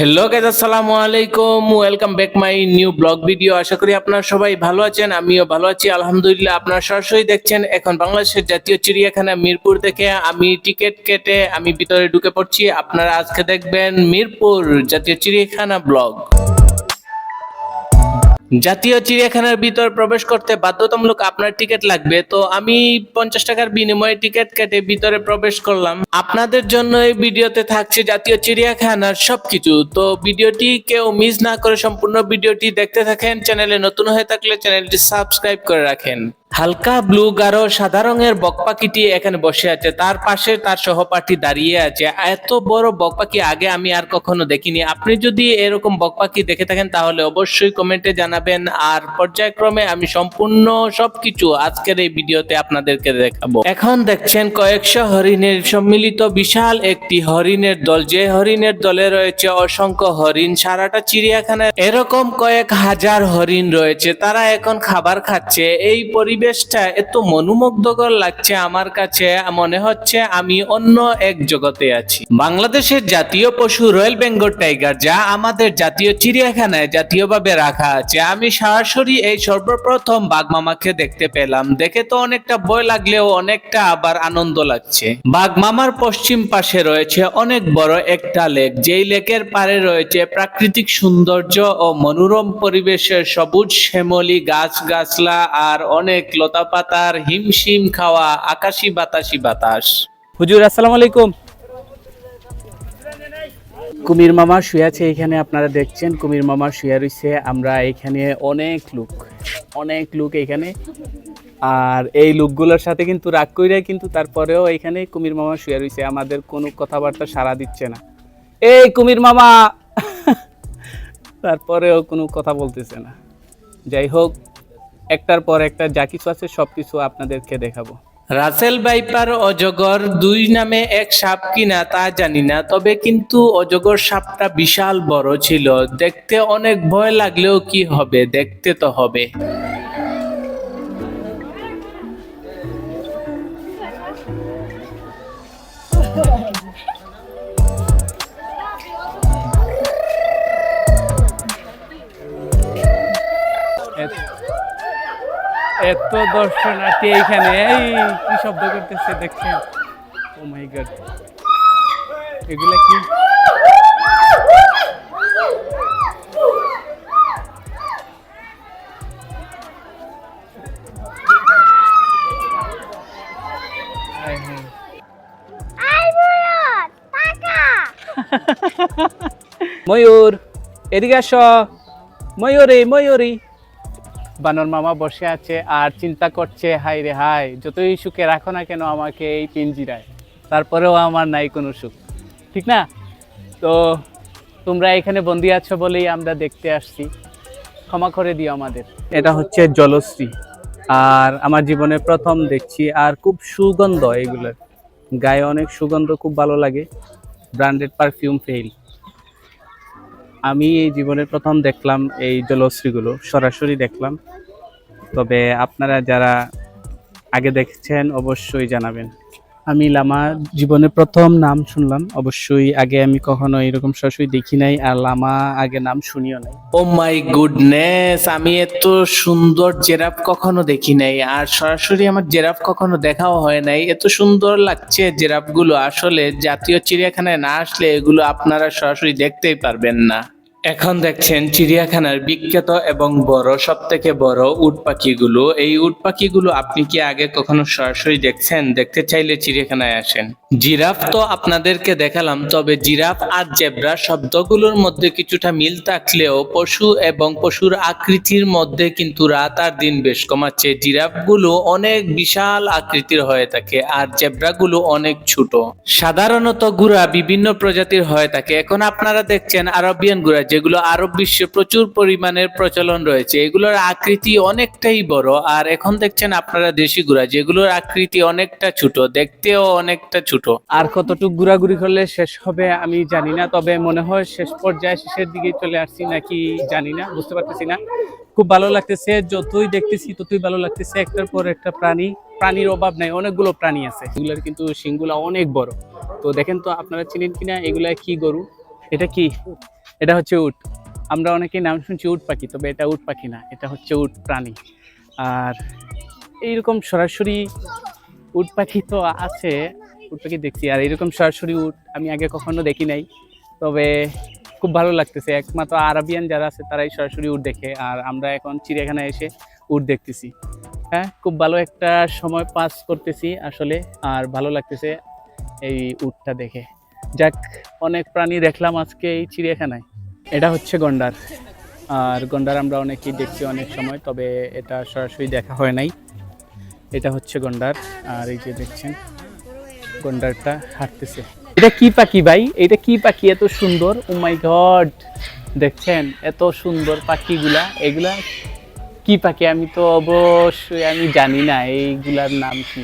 Hello guys আসসালামু আলাইকুম welcome back my new blog video আশা করি আপনারা সবাই ভালো আছেন, আমিও ভালো আছি। আলহামদুলিল্লাহ, আপনারা সরাসরি দেখছেন এখন বাংলাদেশের জাতীয় চিড়িয়াখানা মিরপুর থেকে। আমি টিকিট কেটে আমি ভিতরে ঢুকে পড়ছি। আপনারা আজকে দেখবেন মিরপুর জাতীয় চিড়িয়াখানা ব্লগ জাতীয় চিড়িয়াখানার ভিতর প্রবেশ করতে বাধ্যতামূলক আপনার টিকিট লাগবে, তো আমি পঞ্চাশ টাকার বিনিময়ে টিকিট কেটে ভিতরে প্রবেশ করলাম। আপনাদের জন্য এই ভিডিওতে থাকছে জাতীয় চিড়িয়াখানার সবকিছু, তো ভিডিওটি কেউ মিস না করে সম্পূর্ণ ভিডিওটি দেখতে থাকেন, চ্যানেলে নতুন হয়ে থাকলে চ্যানেলটি সাবস্ক্রাইব করে রাখেন। হালকা ব্লু গাঢ় সাদা রঙের বক পাখিটি এখানে বসে আছে। তার পাশে তার সহপাঠী দাঁড়িয়ে আছে। এত বড় বক পাখি আগে আমি আর কখনো দেখিনি। আপনি যদি এরকম বক পাখি দেখে থাকেন, তাহলে অবশ্যই কমেন্টে জানাবেন। আর পর্যায়ক্রমে আমি সম্পূর্ণ সবকিছু আজকের এই ভিডিওতে আপনাদেরকে দেখাবো। এখন দেখছেন কয়েকশো হরিণের সম্মিলিত বিশাল একটি হরিণের দল। যে হরিণের দলে রয়েছে অসংখ্য হরিণ। সারাটা চিড়িয়াখানায় এরকম কয়েক হাজার হরিণ রয়েছে। তারা এখন খাবার খাচ্ছে। এই পরিবেশটা এত মনোমুগ্ধকর লাগছে আমার কাছে, মনে হচ্ছে আমি অন্য এক জগতে আছি। বাংলাদেশের জাতীয় পশু রয়্যাল বেঙ্গল টাইগার, যা আমাদের জাতীয় চিড়িয়াখানায় জাতীয়ভাবে রাখা আছে। আমি সরাসরি এই সর্বপ্রথম বাঘমামাকে দেখতে পেলাম। দেখে তো অনেকটা ভয় লাগলেও অনেকটা আবার আনন্দ লাগছে। বাঘমামার পশ্চিম পাশে রয়েছে অনেক বড় একটা লেক। যেই লেকের পারে রয়েছে প্রাকৃতিক সৌন্দর্য ও মনোরম পরিবেশের সবুজ শ্যামলি গাছ গাছলা আর অনেক লতা পাতার হিমশিম খাওয়া আকাশি বাতাসি বাতাস। হুজুর, আসসালামু আলাইকুম। কুমির মামা শুয়ে আছে এখানে, আপনারা দেখছেন, কুমির মামা শুয়ে রয়েছে আমরা এখানে অনেক লোক অনেক লোক এখানে। আর এই লোকগুলোর সাথে কিন্তু রাগ কইরা কিন্তু তারপরেও এখানে কুমির মামা শুয়ে রয়েছে আমাদের কোনো কথাবার্তা সাড়া দিচ্ছে না। এই কুমির মামা! তারপরেও কোনো কথা বলতেছে না। যাই হোক একটার পর একটা যা কিছু আছে সব কিছু আপনাদেরকে দেখাবো। রাসেল বাইপার অজগর দুই নামে এক সাপ কিনা তা জানি না, তবে কিন্তু অজগর সাপটা বিশাল বড় ছিল। দেখতে অনেক ভয় লাগলেও কি হবে? দেখতে তো হবে। এত দর্শনার্থী এইখানে এই কি শব্দ করতেছে দেখছেন? ও মাই গড এগুলা কি। ময়ূর এদিকে আস। ময়ূরী ময়ূরী। বানর মামা বসে আছে আর চিন্তা করছে, হাই রে হাই, যতই সুখে রাখো না কেন আমাকে এই পিঞ্জিরায় তারপরেও আমার নাই কোনো সুখ। ঠিক না? তো তোমরা এখানে বন্দি আছো বলেই আমরা দেখতে আসছি। ক্ষমা করে দিও আমাদের। এটা হচ্ছে জলশ্রী। আর আমার জীবনে প্রথম দেখছি আর খুব সুগন্ধ এগুলোর। গায়ে অনেক সুগন্ধ, খুব ভালো লাগে। Branded perfume fail. আমি এই জীবনের প্রথম দেখলাম এই জলশ্রীগুলো, সরাসরি দেখলাম। তবে আপনারা যারা আগে দেখছেন, অবশ্যই জানাবেন। আমি লামা জীবনে প্রথম নাম শুনলাম। অবশ্যই আগে আমি কখনো এরকম সরাসরি দেখি নাই, আর লামা আগে নাম শুনিও নাই। ও মাই গুডনেস আমি এত সুন্দর জেরাফ কখনো দেখি নাই, আর সরাসরি আমার জেরাফ কখনো দেখাও হয় নাই। এত সুন্দর লাগছে জেরাফগুলো আসলে জাতীয় চিড়িয়াখানায় না আসলে এগুলো আপনারা সরাসরি দেখতেই পারবেন না। এখন দেখছেন চিড়িয়াখানার বিখ্যাত এবং বড় সব থেকে বড় উট পাখিগুলো। এই উট পাখিগুলো আপনি কি আগে কখনো সরাসরি দেখছেন? দেখতে চাইলে চিড়িয়াখানায় আসেন। জিরাফ তো আপনাদেরকে দেখালাম, তবে জিরাফ আর জেব্রা শব্দগুলোর মধ্যে কিছুটা মিল থাকলেও পশু এবং পশুর আকৃতির মধ্যে কিন্তু রাত আর দিন বেশ কমাচ্ছে। জিরাফগুলো অনেক বিশাল আকৃতির হয়ে থাকে আর জেব্রাগুলো অনেক ছোট। সাধারণত গুড়া বিভিন্ন প্রজাতির হয়ে থাকে। এখন আপনারা দেখছেন আরবিয়ান গুড়া যেগুলো আরব বিশ্বে প্রচুর পরিমাণের প্রচলন রয়েছে, এগুলোর আকৃতি অনেকটাই বড়। আর এখন দেখছেন আপনারা দেশি গুড়া, যেগুলোর আকৃতি অনেকটা ছোট, দেখতেও অনেকটা ছোট। আর কতটুকু ঘোরাঘুরি করলে শেষ হবে আমি জানি না, তবে মনে হয় শেষ পর্যায়ে শেষের দিকে চলে আসছি নাকি জানি না, বুঝতে পারতেছি না। খুব ভালো লাগতেছে, যতই দেখতেছি ততই ভালো লাগতেছে, একটার পর একটা প্রাণী, প্রাণীর অভাব নাই, অনেকগুলো প্রাণী আছে। এগুলোর কিন্তু শিংগুলা অনেক বড়। তো দেখেন তো আপনারা চিনেন কিনা, এগুলা কি গরু? এটা কি? এটা হচ্ছে উট। আমরা অনেকেই নাম শুনছি উট পাখি, তবে এটা উট পাখি না, এটা হচ্ছে উট প্রাণী। আর এইরকম সরাসরি উট পাখি তো আছে, উট পাখি দেখছি। আর এরকম সরাসরি উট আমি আগে কখনো দেখি নাই, তবে খুব ভালো লাগতেছে। একমাত্র আরবিয়ান যারা আছে, তারাই সরাসরি উট দেখে। আর আমরা এখন চিড়িয়াখানায় এসে উট দেখতেছি। হ্যাঁ খুব ভালো একটা সময় পাস করতেছি আসলে, আর ভালো লাগতেছে এই উটটা দেখে। যাক, অনেক প্রাণী দেখলাম আজকে এই চিড়িয়াখানায়। এটা হচ্ছে গন্ডার। আর গন্ডার আমরা অনেকেই দেখছি অনেক সময়, তবে এটা সরাসরি দেখা হয় নাই। এটা হচ্ছে গন্ডার। আর এই যে দেখছেন, গন্ডারটা হাঁটতেছে। এটা কি পাখি ভাই? এটা কি পাখি? এত সুন্দর। ও মাই গড দেখছেন, এত সুন্দর পাখিগুলা। এগুলা কি পাখি? আমি তো অবশ্যই, আমি জানি না, এইগুলার নাম কি?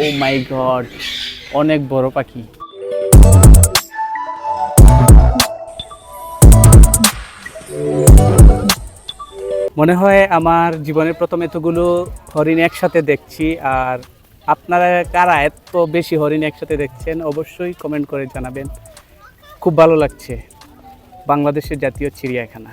ও মাই গড অনেক বড় পাখি। মনে হয় আমার জীবনের প্রথম এতগুলো হরিণ একসাথে দেখছি, আর আপনারা কারা এত বেশি হরিণ একসাথে দেখছেন অবশ্যই কমেন্ট করে জানাবেন। খুব ভালো লাগছে বাংলাদেশের জাতীয় চিড়িয়াখানা।